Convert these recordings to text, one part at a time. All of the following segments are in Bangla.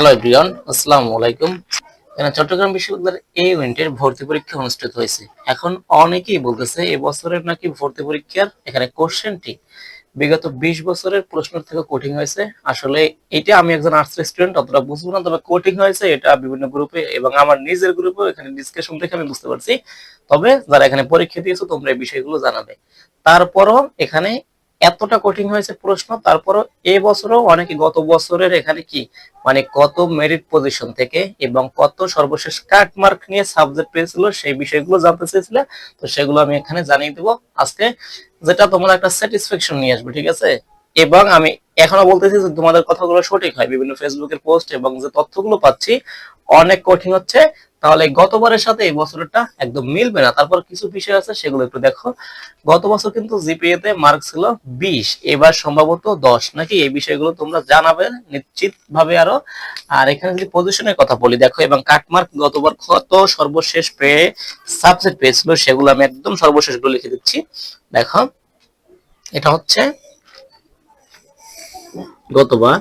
হ্যালো এভরিওয়ান আসসালামু আলাইকুম এখানে চট্টগ্রাম বিশ্ববিদ্যালয়ের এই ইউনিটের ভর্তি পরীক্ষা অনুষ্ঠিত হয়েছে। এখন অনেকেই বলতেছে এবছরের নাকি ভর্তি পরীক্ষার এখানে কোশ্চেনটি বিগত বিশ বছরের প্রশ্ন থেকে কঠিন হয়েছে। আসলে এটা আমি একজন আর্টস স্টুডেন্ট অতটা বুঝব না, তবে কঠিন হয়েছে এটা বিভিন্ন গ্রুপে এবং আমার নিজের গ্রুপে এখানে ডিসকাশন থেকে আমি বুঝতে পারছি। তবে যারা এখানে পরীক্ষা দিয়েছ, তোমরা এই বিষয়গুলো জানাবে। তারপরও এখানে এতটা কঠিন হয়েছে প্রশ্ন, তারপরও এই বছরও অনেকে গত বছরের এখানে কি? মানে কত মেরিট পজিশন থেকে এবং কত সর্বশেষ কাট মার্ক নিয়ে সাবজেক্ট পেয়েছিল সেই বিষয়গুলো জানতে চেয়েছিলে, তো সেগুলো আমি এখানে জানিয়ে দেবো। আজকে যেটা তোমার একটা স্যাটিসফ্যাকশন নিয়ে আসবে, ঠিক আছে? এবং আমি এখনও বলতেছি যে তোমাদের কথাগুলো সঠিক হয়। বিভিন্ন ফেসবুকের পোস্ট এবং যে তথ্যগুলো পাচ্ছি, অনেক কঠিন হচ্ছে। তাহলে গতবারের সাথে এই বছরটা একদম মিলবে না। তারপর কিছু বিষয় আছে, সেগুলো একটু দেখো। গত বছর কিন্তু জিপিএ তে মার্ক ছিল বিশ, এবার সম্ভবত দশ। নাকি এই বিষয়গুলো তোমরা জানাবে নিশ্চিত ভাবে আরও। আর এখানে যদি পজিশনের কথা বলি, দেখো, এবং কাটমার্ক গতবার কত সর্বশেষ পেয়ে সাবজেক্ট পেয়েছিল, সেগুলো আমি একদম সর্বশেষগুলো লিখে দিচ্ছি। দেখো, এটা হচ্ছে গতবার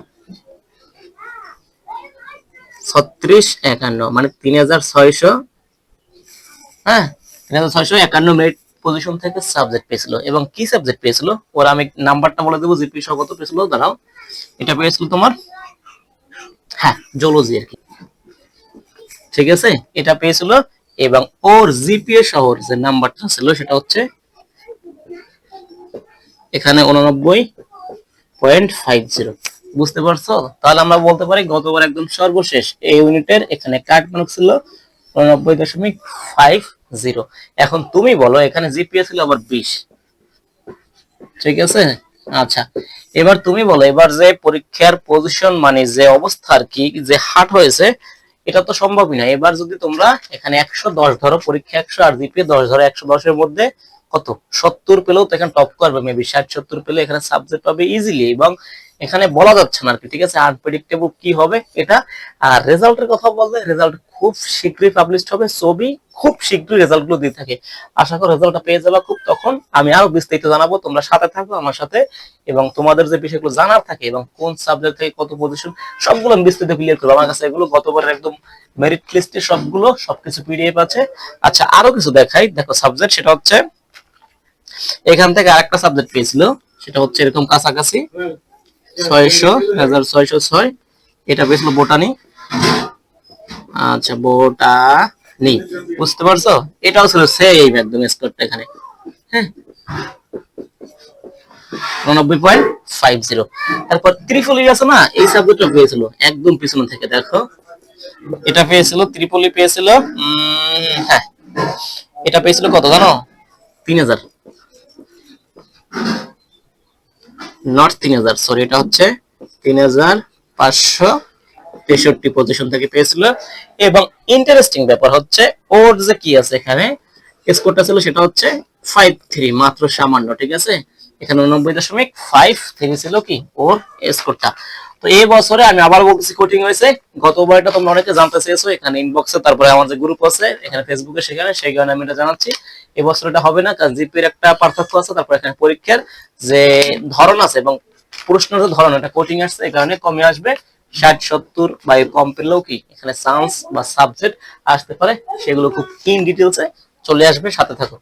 ছত্রিশ একান্ন মানে তিন হাজার ছয়শো হ্যাঁ তিন হাজার একান্ন মিনিট পজিশন থেকে সাবজেক্ট পেয়েছিল। এবং কি সাবজেক্ট পেয়েছিল? ওরা আমি নাম্বারটা বলে দেবো জিপি পেয়েছিল, দাঁড়াও। এটা পেয়েছিল তোমার? হ্যাঁ জোলজি আর কি। ঠিক আছে? এটা পেয়েছিল এবং ওর জিপিএ শহর যে নাম্বারটা ছিল, সেটা হচ্ছে এখানে উননব্বই পয়েন্ট ফাইভ জিরো। বুঝতে পারছ? তাহলে আমরা বলতে পারি গতবার একদম সর্বশেষ এই ইউনিটের এখানে কাট মার্ক ছিল উননব্বই দশমিক ফাইভ জিরো। এখন তুমি বলো, এখানে জিপিএ ছিল আবার বিশ। ঠিক আছে? আচ্ছা এবার তুমি বলো, এবার যে পরীক্ষার পজিশন মানে যে অবস্থা আর কি, যে হাট হয়েছে, এটা তো সম্ভবই না। এবার যদি তোমরা এখানে একশো দশ ধরো, পরীক্ষা একশো আর জিপিএ দশ ধরো, একশো দশের মধ্যে কত? সত্তর পেলেও তো এখানে টপ করবে মেবি ষাট, সত্তর পেলে এখানে সাবজেক্ট পাবে ইজিলি এবং এখানে বলা যাচ্ছে না আর কি, ঠিক আছে? আনপ্রেডিক্টেবল কি হবে এটা? আর রেজাল্টের কথা বললে রেজাল্ট খুব শীঘ্রই পাবলিশ হবে ছবি খুব শীঘ্রই রেজাল্টগুলো দিয়ে থাকে। আশা করি রেজাল্টটা পেয়ে যাবা খুব তখন। আমি আরও বিস্তারিত জানাব, তোমরা সাথে থাকো আমার সাথে এবং তোমাদের যে বিষয়গুলো জানার থাকে এবং কোন সাবজেক্ট থেকে কত পজিশন সবগুলো বিস্তারিত ক্লিয়ার করব। আমার কাছে এগুলো গতবারের একদম মেরিট লিস্টে সবগুলো, সবকিছু পিডিএফ আছে। আচ্ছা আরও কিছু দেখাই। দেখো সাবজেক্ট সেটা হচ্ছে এখান থেকে আরেকটা সাবজেক্ট পেয়েছিল, সেটা হচ্ছে এরকম কাছাকাছি। ছয়শো, হাজার ছয়শো ছয়, এটা পেয়েছিল বোটানি। আচ্ছা বোটানি, বুঝতে পারছ? এটাও ছিল সেম একদম স্কোরটা এখানে। হ্যাঁ। পয়েন্ট ফাইভ জিরো তারপর আছে না, এই পেয়েছিল, একদম পিছনে থেকে, দেখো। এটা পেয়েছিল, ত্রিপলি পেয়েছিল হ্যাঁ। এটা পেয়েছিল কত জানো? তিন হাজার। নট তিন হাজার সরি এটা হচ্ছে তিন হাজার পাঁচশো তেষট্টি পজিশন থেকে পেয়েছিল। এবং ইন্টারেস্টিং ব্যাপার হচ্ছে, ওর যে কি আছে এখানে স্কোরটা ছিল সেটা হচ্ছে ফাইভ থ্রি মাত্র সামান্য, ঠিক আছে? এখানে উনব্বই দশমিক ফাইভ থ্রি ছিল কি? ওর স্কোরটা তো এই বছরে আমি আবার বলতেছি কোচিং হয়েছে। গতবার এটা তোমরা অনেকে জানতে চেয়েছো, এখানে ইনবক্সে তারপরে আমার যে গ্রুপ আছে, এখানে ফেসবুকে সেখানে, সেই কারণে আমি এটা জানাচ্ছি। এবছর এটা হবে না, কারণ জিপির একটা পার্থক্য আছে, তারপর এখানে পরীক্ষার যে ধরন আছে এবং প্রশ্নের ধরন, এটা কোচিং আসছে, এই কারণে কমে আসবে। ষাট, সত্তর বা এর কম পেলেও কি এখানে চান্স বা সাবজেক্ট আসতে পারে, সেগুলো খুব ইন ডিটেলসে চলে আসবে, সাথে থাকো।